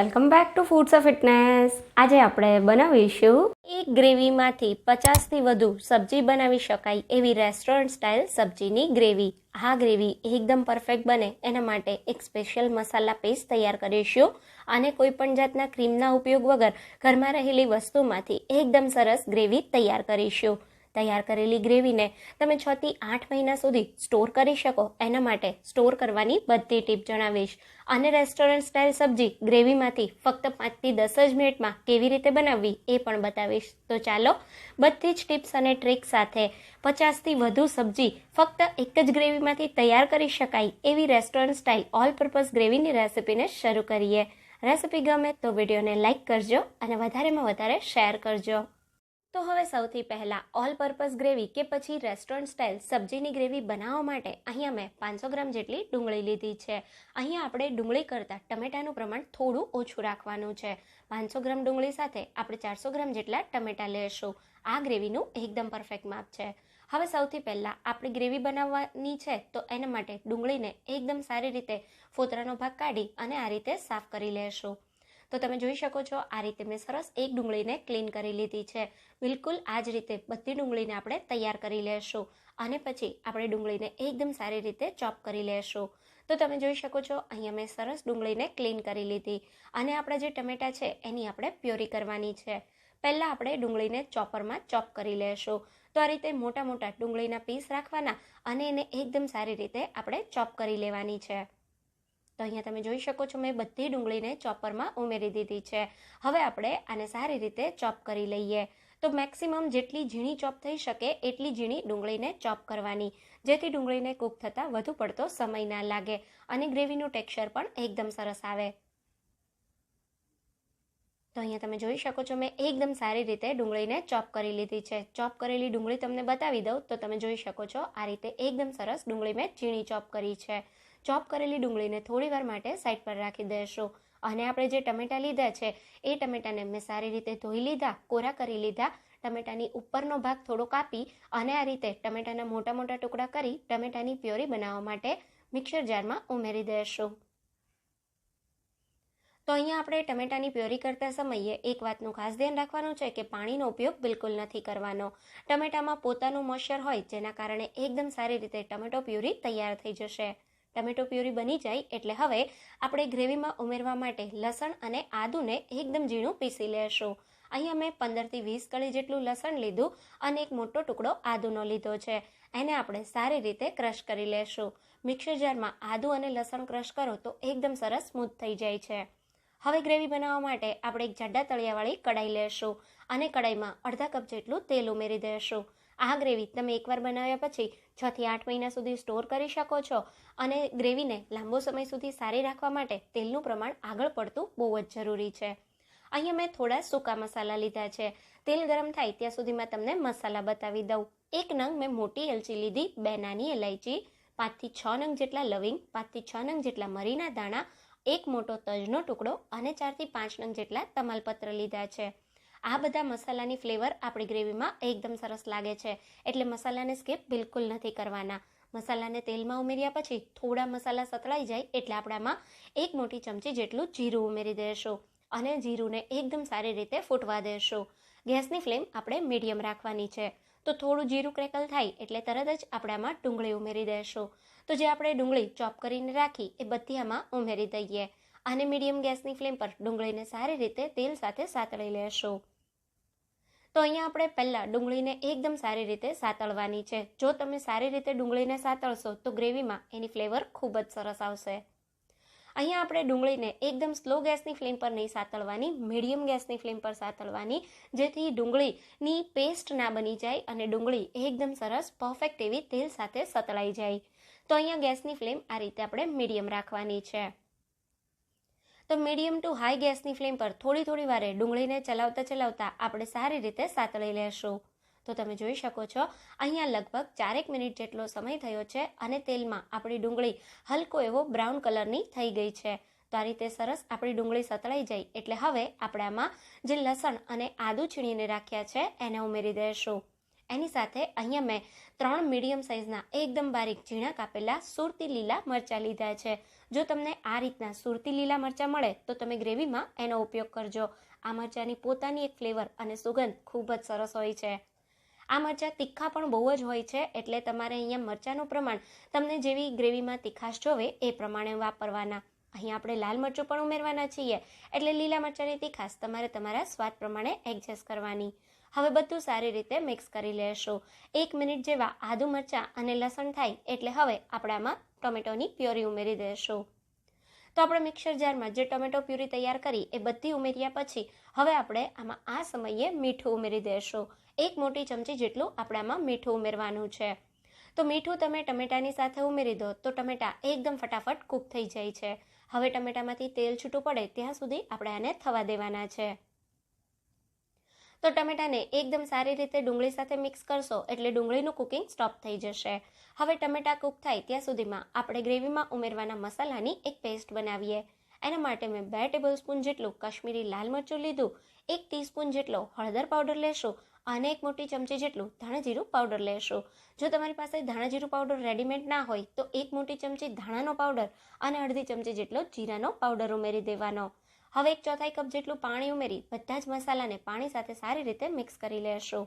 Welcome back to foods of fitness આજે આપણે બનાવીશું એક ગ્રેવીમાંથી પચાસથી વધુ સબ્જી બનાવી શકાય એવી રેસ્ટોરન્ટ સ્ટાઇલ સબ્જીની ગ્રેવી. આ ગ્રેવી એકદમ પરફેક્ટ બને. એના માટે એક સ્પેશિયલ મસાલા પેસ્ટ તૈયાર કરીશું. અને કોઈ પણ જાતના ક્રીમના ઉપયોગ વગર ઘરમાં રહેલી વસ્તુમાંથી એકદમ સરસ ગ્રેવી તૈયાર કરીશું. તૈયાર કરેલી ગ્રેવીને તમે છ થી આઠ મહિના સુધી સ્ટોર કરી શકો. એના માટે સ્ટોર કરવાની બધી ટીપ જણાવીશ. અને રેસ્ટોરન્ટ સ્ટાઇલ સબ્જી ગ્રેવીમાંથી ફક્ત પાંચથી દસ જ મિનિટમાં કેવી રીતે બનાવવી એ પણ બતાવીશ. તો ચાલો, બધી જ ટિપ્સ અને ટ્રિક સાથે પચાસથી વધુ સબ્જી ફક્ત એક જ ગ્રેવીમાંથી તૈયાર કરી શકાય એવી રેસ્ટોરન્ટ સ્ટાઇલ ઓલ પર્પઝ ગ્રેવીની રેસિપીને શરૂ કરીએ. રેસિપી ગમે તો વિડીયોને લાઇક કરજો અને વધારેમાં વધારે શેર કરજો. તો હવે સૌથી પહેલાં ઓલ પર્પઝ ગ્રેવી કે પછી રેસ્ટોરન્ટ સ્ટાઇલ સબ્જીની ગ્રેવી બનાવવા માટે અહીંયા મેં પાંચસો ગ્રામ જેટલી ડુંગળી લીધી છે. અહીંયા આપણે ડુંગળી કરતાં ટમેટાનું પ્રમાણ થોડું ઓછું રાખવાનું છે. પાંચસો ગ્રામ ડુંગળી સાથે આપણે ચારસો ગ્રામ જેટલા ટમેટાં લેશું. આ ગ્રેવીનું એકદમ પરફેક્ટ માપ છે. હવે સૌથી પહેલાં આપણે ગ્રેવી બનાવવાની છે તો એના માટે ડુંગળીને એકદમ સારી રીતે ફોતરાનો ભાગ કાઢી અને આ રીતે સાફ કરી લેશું. તો તમે જોઈ શકો છો, આ રીતે મેં સરસ એક ડુંગળીને ક્લીન કરી લીધી છે. બિલકુલ આ જ રીતે બધી ડુંગળીને આપણે તૈયાર કરી લેશું અને પછી આપણે ડુંગળીને એકદમ સારી રીતે ચોપ કરી લેશું. તો તમે જોઈ શકો છો, અહીંયા મેં સરસ ડુંગળીને ક્લીન કરી લીધી અને આપણા જે ટમેટા છે એની આપણે પ્યોરી કરવાની છે. પહેલાં આપણે ડુંગળીને ચોપરમાં ચોપ કરી લેશું. તો આ રીતે મોટા મોટા ડુંગળીના પીસ રાખવાના અને એને એકદમ સારી રીતે આપણે ચોપ કરી લેવાની છે. તો અહીંયા તમે જોઈ શકો છો મેં બધી ડુંગળીને ચોપરમાં ઉમેરી દીધી છે. હવે આપણે આને સારી રીતે ચોપ કરી લઈએ. તો મેક્સિમમ જેટલી ઝીણી ચોપ થઈ શકે એટલી ઝીણી ડુંગળીને ચોપ કરવાની. જેથી ડુંગળીને કૂક થતાં વધુ પડતો સમય ના લાગે અને ગ્રેવીનું ટેક્સચર પણ એકદમ સરસ આવે. તો અહીંયા તમે જોઈ શકો છો મેં એકદમ સારી રીતે ડુંગળીને ચોપ કરી લીધી છે. ચોપ કરેલી ડુંગળી તમને બતાવી દઉં તો તમે જોઈ શકો છો આ રીતે એકદમ સરસ ડુંગળી મેં ઝીણી ચોપ કરી છે. ચોપ કરેલી ડુંગળીને થોડી વાર માટે સાઈડ પર રાખી દઈશું અને આપણે જે ટમેટા લીધા છે, એ ટમેટાને મેં સારી રીતે ધોઈ લીધા, કોરા કરી લીધા, ટમેટાની ઉપરનો ભાગ થોડો કાપી અને આ રીતે ટમેટાના મોટા મોટા ટુકડા કરી ટમેટાની પ્યોરી બનાવવા માટે મિક્સર જારમાં ઉમેરી દેશું. તો અહીંયા આપણે ટમેટાની પ્યોરી કરતા સમયે એક વાતનું ખાસ ધ્યાન રાખવાનું છે કે પાણીનો ઉપયોગ બિલકુલ નથી કરવાનો. ટમેટામાં પોતાનું મોઇશ્ચર હોય, જેના કારણે એકદમ સારી રીતે ટમેટો પ્યુરી તૈયાર થઈ જશે. ટમેટો પ્યુરી બની જાય એટલે હવે આપણે ગ્રેવીમાં ઉમેરવા માટે લસણ અને આદુને એકદમ ઝીણું પીસી લેશું. અહીંયા મેં પંદરથી વીસ કળી જેટલું લસણ લીધું અને એક મોટો ટુકડો આદુનો લીધો છે. એને આપણે સારી રીતે ક્રશ કરી લેશું. મિક્સર જારમાં આદુ અને લસણ ક્રશ કરો તો એકદમ સરસ સ્મૂથ થઈ જાય છે. હવે ગ્રેવી બનાવવા માટે આપણે એક જાડા તળિયાવાળી કડાઈ લેશું અને કડાઈમાં અડધા કપ જેટલું તેલ ઉમેરી દઈશું આ ગ્રેવી તમે એકવાર બનાવ્યા પછી છથી આઠ મહિના સુધી સ્ટોર કરી શકો છો અને ગ્રેવીને લાંબો સમય સુધી સારી રાખવા માટે તેલનું પ્રમાણ આગળ પડતું બહુ જ જરૂરી છે. અહીંયા મેં થોડા સૂકા મસાલા લીધા છે. તેલ ગરમ થાય ત્યાં સુધીમાં તમને મસાલા બતાવી દઉં. એક નંગ મેં મોટી એલચી લીધી, બે નાની એલાયચી, પાંચથી છ નંગ જેટલા લવિંગ, પાંચથી છ નંગ જેટલા મરીના દાણા, એક મોટો તજનો ટુકડો અને ચારથી પાંચ નંગ જેટલા તમાલપત્ર લીધા છે. આ બધા મસાલાની ફ્લેવર આપણી ગ્રેવીમાં એકદમ સરસ લાગે છે. એટલે મસાલાને સ્કીપ બિલકુલ નથી કરવાના. મસાલાને તેલમાં ઉમેર્યા પછી થોડા મસાલા સતળાઈ જાય એટલે આપણામાં એક મોટી ચમચી જેટલું જીરું ઉમેરી દેશું અને જીરુંને એકદમ સારી રીતે ફૂટવા દેશું. ગેસની ફ્લેમ આપણે મીડિયમ રાખવાની છે. તો થોડું જીરું ક્રેકલ થાય એટલે તરત જ આપણામાં ડુંગળી ઉમેરી દેશું. તો જે આપણે ડુંગળી ચોપ કરીને રાખી એ બધી ઉમેરી દઈએ અને મીડિયમ ગેસની ફ્લેમ પર ડુંગળીને સારી રીતે તેલ સાથે સાતળી લેશું. તો અહીંયા આપણે પહેલાં ડુંગળીને એકદમ સારી રીતે સાતળવાની છે. જો તમે સારી રીતે ડુંગળીને સાતળશો, તો ગ્રેવીમાં એની ફ્લેવર ખૂબ જ સરસ આવશે. અહીંયા આપણે ડુંગળીને એકદમ સ્લો ગેસની ફ્લેમ પર નહીં સાતળવાની, મીડિયમ ગેસની ફ્લેમ પર સાતળવાની, જેથી ડુંગળીની પેસ્ટ ના બની જાય અને ડુંગળી એકદમ સરસ પરફેક્ટ એવી તેલ સાથે સતળાઈ જાય. તો અહીંયા ગેસની ફ્લેમ આ રીતે આપણે મીડિયમ રાખવાની છે. તો મીડિયમ ટુ હાઈ ગેસની ફ્લેમ પર થોડી થોડી વારે ડુંગળીને ચલાવતા ચલાવતા આપણે સારી રીતે સાતળી લેશું. તો તમે જોઈ શકો છો, અહીંયા લગભગ ચારેક મિનિટ જેટલો સમય થયો છે અને તેલમાં આપણી ડુંગળી હલકો એવો બ્રાઉન કલરની થઈ ગઈ છે. તો આ રીતે સરસ આપણી ડુંગળી સતળાઈ જાય. એટલે હવે આપણે આમાં જે લસણ અને આદુ છીણીને રાખ્યા છે, એને ઉમેરી દઈશું એની સાથે અહીંયા મેં ત્રણ મીડિયમ સાઇઝના એકદમ બારીક ઝીણા કાપેલા સુરતી લીલા મરચાં લીધા છે. જો તમને આ રીતના સુરતી લીલા મરચાં મળે, તો તમે ગ્રેવીમાં એનો ઉપયોગ કરજો. આ મરચાંની પોતાની એક ફ્લેવર અને સુગંધ ખૂબ જ સરસ હોય છે. આ મરચાં તીખા પણ બહુ જ હોય છે, એટલે તમારે અહીંયા મરચાંનું પ્રમાણ તમને જેવી ગ્રેવીમાં તીખાશ જોવે એ પ્રમાણે વાપરવાના. અહીં આપણે લાલ મરચું પણ ઉમેરવાના છીએ. એટલે લીલા મરચાંની તીખાસ તમારે તમારા સ્વાદ પ્રમાણે એડજસ્ટ કરવાની. હવે બધું સારી રીતે મિક્સ કરી લેશું. એક મિનિટ જેવા આદુ મરચાં અને લસણ થાય એટલે હવે આપણે આમાં ટોમેટોની પ્યોરી ઉમેરી દેશું. તો આપણે મિક્સર જારમાં જે ટોમેટો પ્યુરી તૈયાર કરી એ બધી ઉમેર્યા પછી હવે આપણે આમાં આ સમયે મીઠું ઉમેરી દેશું. એક મોટી ચમચી જેટલું આપણે આમાં મીઠું ઉમેરવાનું છે. તો મીઠું તમે ટમેટાની સાથે ઉમેરી દો તો ટમેટા એકદમ ફટાફટ કૂક થઈ જાય છે. હવે ટમેટામાંથી તેલ છૂટું પડે ત્યાં સુધી આપણે આને થવા દેવાના છે. તો ટમેટાને એકદમ સારી રીતે ડુંગળી સાથે મિક્સ કરશો એટલે ડુંગળીનું કુકિંગ સ્ટોપ થઈ જશે. હવે ટમેટા કૂક થાય ત્યાં સુધીમાં આપણે ગ્રેવીમાં ઉમેરવાના મસાલાની એક પેસ્ટ બનાવીએ. એના માટે મેં બે ટેબલ સ્પૂન જેટલું કાશ્મીરી લાલ મરચું લીધું, એક ટીસ્પૂન જેટલો હળદર પાવડર લેશું અને એક મોટી ચમચી જેટલું ધાણાજીરું પાવડર લેશું. જો તમારી પાસે ધાણાજીરું પાવડર રેડીમેડ ના હોય, તો એક મોટી ચમચી ધાણાનો પાવડર અને અડધી ચમચી જેટલો જીરાનો પાવડર ઉમેરી દેવાનો. હવે એક ચોથાઈ કપ જેટલું પાણી ઉમેરી બધા જ મસાલાને પાણી સાથે સારી રીતે મિક્સ કરી લેશો.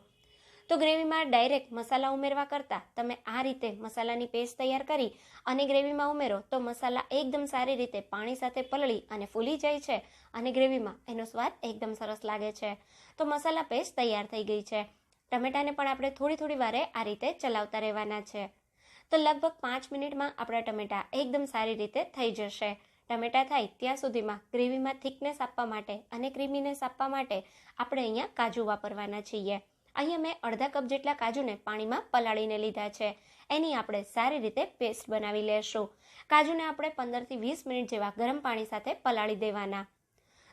તો ગ્રેવીમાં ડાયરેક્ટ મસાલા ઉમેરવા કરતાં તમે આ રીતે મસાલાની પેસ્ટ તૈયાર કરી અને ગ્રેવીમાં ઉમેરો તો મસાલા એકદમ સારી રીતે પાણી સાથે પલળી અને ફૂલી જાય છે અને ગ્રેવીમાં એનો સ્વાદ એકદમ સરસ લાગે છે. તો મસાલા પેસ્ટ તૈયાર થઈ ગઈ છે. ટમેટાને પણ આપણે થોડી થોડી વારે આ રીતે ચલાવતા રહેવાના છે. તો લગભગ પાંચ મિનિટમાં આપણા ટમેટા એકદમ સારી રીતે થઈ જશે. ટમેટા થાય ત્યાં સુધીમાં ગ્રેવીમાં થિકનેસ આપવા માટે અને ક્રીમીનેસ આપવા માટે આપણે અહીંયા કાજુ વાપરવાના છીએ. અહીંયા મેં અડધા કપ જેટલા કાજુને પાણીમાં પલાળીને લીધા છે. એની આપણે સારી રીતે પેસ્ટ બનાવી લેશું. કાજુને આપણે પંદરથી વીસ મિનિટ જેવા ગરમ પાણી સાથે પલાળી દેવાના.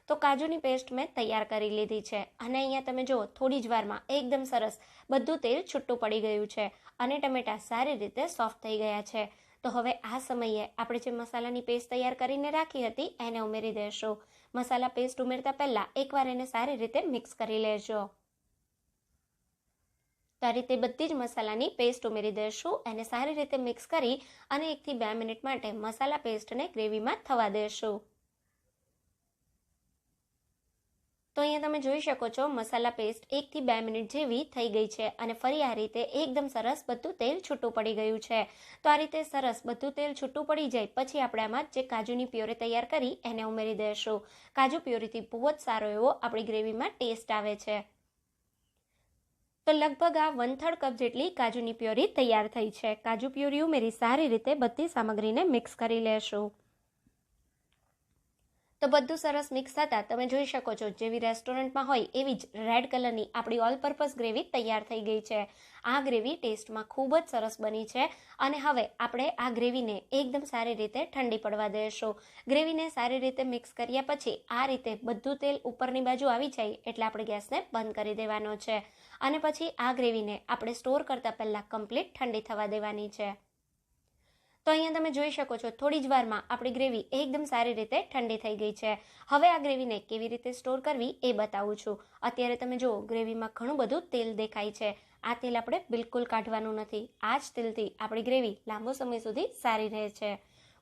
તો કાજુની પેસ્ટ મેં તૈયાર કરી લીધી છે અને અહીંયા તમે જુઓ, થોડી જ વારમાં એકદમ સરસ બધું તેલ છૂટું પડી ગયું છે અને ટમેટા સારી રીતે સોફ્ટ થઈ ગયા છે. તો હવે આ સમયે આપણે જે મસાલાની પેસ્ટ તૈયાર કરીને રાખી હતી એને ઉમેરી દેશું. મસાલા પેસ્ટ ઉમેરતા પહેલાં એકવાર એને સારી રીતે મિક્સ કરી લેજો. તો આ રીતે બધી જ મસાલાની પેસ્ટ ઉમેરી દઈશું એને સારી રીતે મિક્સ કરી અને એકથી બે મિનિટ માટે મસાલા પેસ્ટને ગ્રેવીમાં થવા દેશું. તો અહીંયા તમે જોઈ શકો છો મસાલા પેસ્ટ એકથી બે મિનિટ જેવી થઈ ગઈ છે અને ફરી આ રીતે એકદમ સરસ બધું તેલ છૂટું પડી ગયું છે. તો આ રીતે સરસ બધું તેલ છૂટું પડી જાય પછી આપણે આમાં જે કાજુની પ્યોરી તૈયાર કરી એને ઉમેરી દઈશું કાજુ પ્યોરીથી બહુ જ સારો એવો આપણી ગ્રેવીમાં ટેસ્ટ આવે છે. તો લગભગ આ વન કપ જેટલી કાજુની પ્યોરી તૈયાર થઈ છે. કાજુ પ્યોરી ઉમેરી સારી રીતે બધી સામગ્રીને મિક્સ કરી લેશું. તો બધું સરસ મિક્સ થતાં તમે જોઈ શકો છો, જેવી રેસ્ટોરન્ટમાં હોય એવી જ રેડ કલરની આપણી ઓલ પર્પઝ ગ્રેવી તૈયાર થઈ ગઈ છે. આ ગ્રેવી ટેસ્ટમાં ખૂબ જ સરસ બની છે અને હવે આપણે આ ગ્રેવીને એકદમ સારી રીતે ઠંડી પડવા દઈશું ગ્રેવીને સારી રીતે મિક્સ કર્યા પછી આ રીતે બધું તેલ ઉપરની બાજુ આવી જાય એટલે આપણે ગેસને બંધ કરી દેવાનો છે. અને પછી આ ગ્રેવીને આપણે સ્ટોર કરતાં પહેલાં કમ્પ્લીટ ઠંડી થવા દેવાની છે. તો અહીંયા તમે જોઈ શકો છો, થોડી જ વારમાં આપણી ગ્રેવી એકદમ સારી રીતે ઠંડી થઈ ગઈ છે. હવે આ ગ્રેવીને કેવી રીતે સ્ટોર કરવી એ બતાવું છું. અત્યારે તમે જુઓ, ગ્રેવીમાં ઘણું બધું તેલ દેખાય છે. આ તેલ આપણે બિલકુલ કાઢવાનું નથી. આ જ તેલથી આપણી ગ્રેવી લાંબો સમય સુધી સારી રહે છે.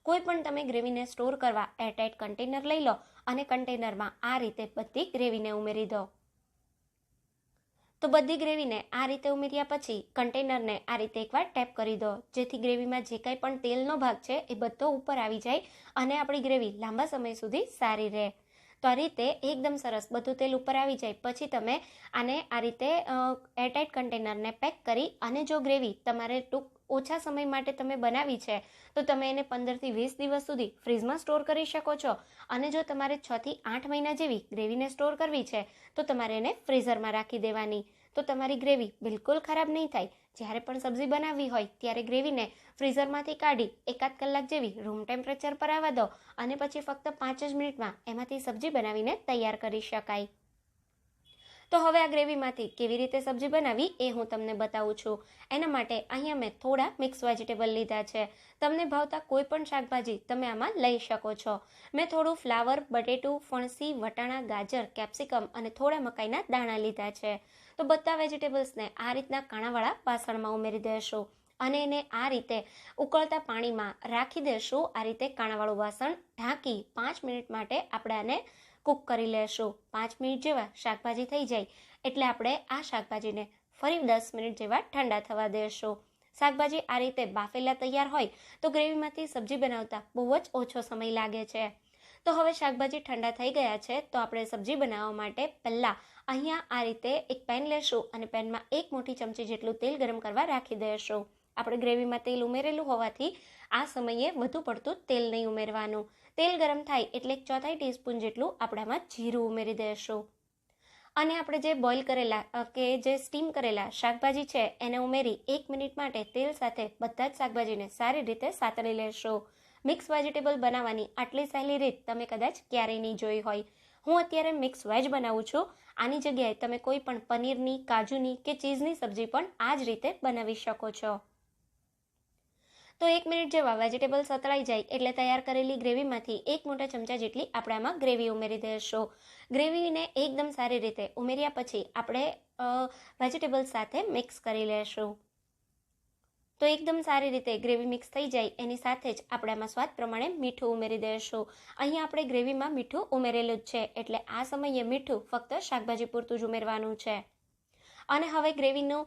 કોઈ પણ તમે ગ્રેવીને સ્ટોર કરવા એરટાઇટ કન્ટેનર લઈ લો અને કન્ટેનરમાં આ રીતે બધી ગ્રેવીને ઉમેરી દો. તો બધી ગ્રેવીને આ રીતે ઉમેર્યા પછી કન્ટેનરને આ રીતે એકવાર ટેપ કરી દો. જેથી ગ્રેવીમાં જે કંઈ પણ તેલનો ભાગ છે એ બધો ઉપર આવી જાય અને આપણી ગ્રેવી લાંબા સમય સુધી સારી રહે. તો આ રીતે એકદમ સરસ બધું તેલ ઉપર આવી જાય. પછી તમે આને આ રીતે એરટાઇટ કન્ટેનરને પેક કરી અને જો ગ્રેવી તમારે ટૂંક ઓછા સમય માટે તમે બનાવી છે, તો તમે એને પંદરથી વીસ દિવસ સુધી ફ્રીઝમાં સ્ટોર કરી શકો છો. અને જો તમારે છથી આઠ મહિના જેવી ગ્રેવીને સ્ટોર કરવી છે, તો તમારે એને ફ્રીઝરમાં રાખી દેવાની. તો તમારી ગ્રેવી બિલકુલ ખરાબ નહીં થાય. જ્યારે પણ સબ્જી બનાવવી હોય, ત્યારે ગ્રેવીને ફ્રીઝરમાંથી કાઢી એકાદ કલાક જેવી રૂમ ટેમ્પરેચર પર આવવા દો. અને પછી ફક્ત પાંચ જ મિનિટમાં એમાંથી સબ્જી બનાવીને તૈયાર કરી શકાય. તો હવે આ ગ્રેવીમાંથી કેવી રીતે સબ્જી બનાવી એ હું તમને બતાવું છું. એના માટે અહીંયા મેં થોડા મિક્સ વેજીટેબલ લીધા છે. તમને ભાવતા કોઈ પણ શાકભાજી તમે આમાં લઈ શકો છો. મેં થોડું ફ્લાવર, બટેટું, ફણસી, વટાણા, ગાજર, કેપ્સિકમ અને થોડા મકાઈના દાણા લીધા છે. તો બધા વેજીટેબલ્સને આ રીતના કાણાવાળા વાસણમાં ઉમેરી દેશું અને એને આ રીતે ઉકળતા પાણીમાં રાખી દેશું. આ રીતે કાણાવાળું વાસણ ઢાંકી પાંચ મિનિટ માટે આપણે આને કૂક કરી લેશું. પાંચ મિનિટ જેવા શાકભાજી થઈ જાય એટલે આપણે આ શાકભાજીને ફરી દસ મિનિટ જેવા ઠંડા થવા દેશું. શાકભાજી આ રીતે બાફેલા તૈયાર હોય તો ગ્રેવીમાંથી સબ્જી બનાવતા બહુ જ ઓછો સમય લાગે છે. તો હવે શાકભાજી ઠંડા થઈ ગયા છે તો આપણે સબ્જી બનાવવા માટે પહેલાં અહીંયા આ રીતે એક પેન લેશું અને પેનમાં એક મોટી ચમચી જેટલું તેલ ગરમ કરવા રાખી દઈશું આપણે ગ્રેવીમાં તેલ ઉમેરેલું હોવાથી આ સમયે વધુ પડતું તેલ નહીં ઉમેરવાનું. તેલ ગરમ થાય એટલે ચોથાઈ ટીસ્પૂન જેટલું આપણામાં જીરું ઉમેરી દઈશું અને આપણે જે બોઇલ કરેલા કે જે સ્ટીમ કરેલા શાકભાજી છે, એને ઉમેરી એક મિનિટ માટે તેલ સાથે બધા જ શાકભાજીને સારી રીતે સાતળી લેશું. મિક્સ વેજીટેબલ બનાવવાની આટલી સહેલી રીત તમે કદાચ ક્યારેય નહીં જોઈ હોય. હું અત્યારે મિક્સ વેજ બનાવું છું. આની જગ્યાએ તમે કોઈ પણ પનીરની, કાજુની કે ચીઝની સબ્જી પણ આ જ રીતે બનાવી શકો છો. તો એક મિનિટ જેવા વેજીટેબલ સતળાઈ જાય એટલે તૈયાર કરેલી ગ્રેવીમાંથી એક મોટા ચમચા જેટલી આપણે આમાં ગ્રેવી ઉમેરી દેશો. ગ્રેવીને એકદમ સારી રીતે ઉમેર્યા પછી આપણે વેજીટેબલ સાથે મિક્સ કરી લેશું. તો એકદમ સારી રીતે ગ્રેવી મિક્સ થઈ જાય એની સાથે જ આપણે આમાં સ્વાદ પ્રમાણે મીઠું ઉમેરી દઈશું અહીંયા આપણે ગ્રેવીમાં મીઠું ઉમેરેલું જ છે એટલે આ સમયે મીઠું ફક્ત શાકભાજી પૂરતું જ ઉમેરવાનું છે. અને હવે ગ્રેવીનો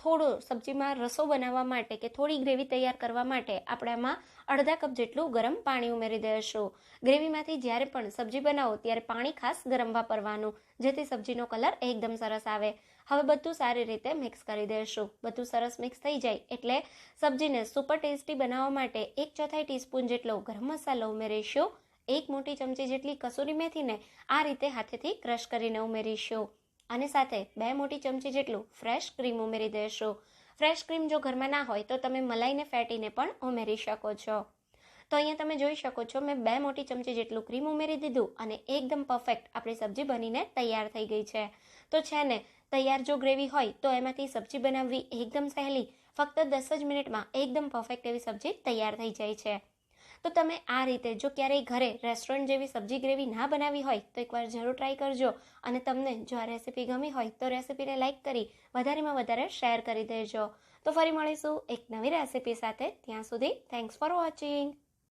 થોડો સબ્જીમાં રસો બનાવવા માટે કે થોડી ગ્રેવી તૈયાર કરવા માટે આપણે આમાં અડધા કપ જેટલું ગરમ પાણી ઉમેરી દઈશું. ગ્રેવીમાંથી જ્યારે પણ સબ્જી બનાવો ત્યારે પાણી ખાસ ગરમ વાપરવાનું, જેથી સબ્જીનો કલર એકદમ સરસ આવે. હવે બધું સારી રીતે મિક્સ કરી દઈશું. બધું સરસ મિક્સ થઈ જાય એટલે સબ્જીને સુપર ટેસ્ટી બનાવવા માટે એક ચોથાઈ ટીસ્પૂન જેટલો ગરમ મસાલો ઉમેરીશું. એક મોટી ચમચી જેટલી કસૂરી મેથીને આ રીતે હાથેથી ક્રશ કરીને ઉમેરીશું. અને સાથે બે મોટી ચમચી જેટલું ફ્રેશ ક્રીમ ઉમેરી દેશો. ફ્રેશ ક્રીમ જો ઘરમાં ના હોય તો તમે મલાઈને ફેટીને પણ ઉમેરી શકો છો. તો અહીંયા તમે જોઈ શકો છો, મેં બે મોટી ચમચી જેટલું ક્રીમ ઉમેરી દીધું અને એકદમ પરફેક્ટ આપણી સબ્જી બનીને તૈયાર થઈ ગઈ છે. તો છે ને, તૈયાર જો ગ્રેવી હોય તો એમાંથી સબ્જી બનાવવી એકદમ સહેલી, ફક્ત દસ જ મિનિટમાં એકદમ પરફેક્ટ એવી સબ્જી તૈયાર થઈ જાય છે. તો તમે આ રીતે જો ક્યારેય ઘરે રેસ્ટોરન્ટ જેવી સબ્જી ગ્રેવી ના બનાવી હોય, તો એકવાર જરૂર ટ્રાય કરજો. અને તમને જો આ રેસીપી ગમી હોય, તો રેસીપીને લાઇક કરી વધારેમાં વધારે શેર કરી દેજો. તો ફરી મળીશું એક નવી રેસીપી સાથે. ત્યાં સુધી થેન્ક્સ ફોર વોચિંગ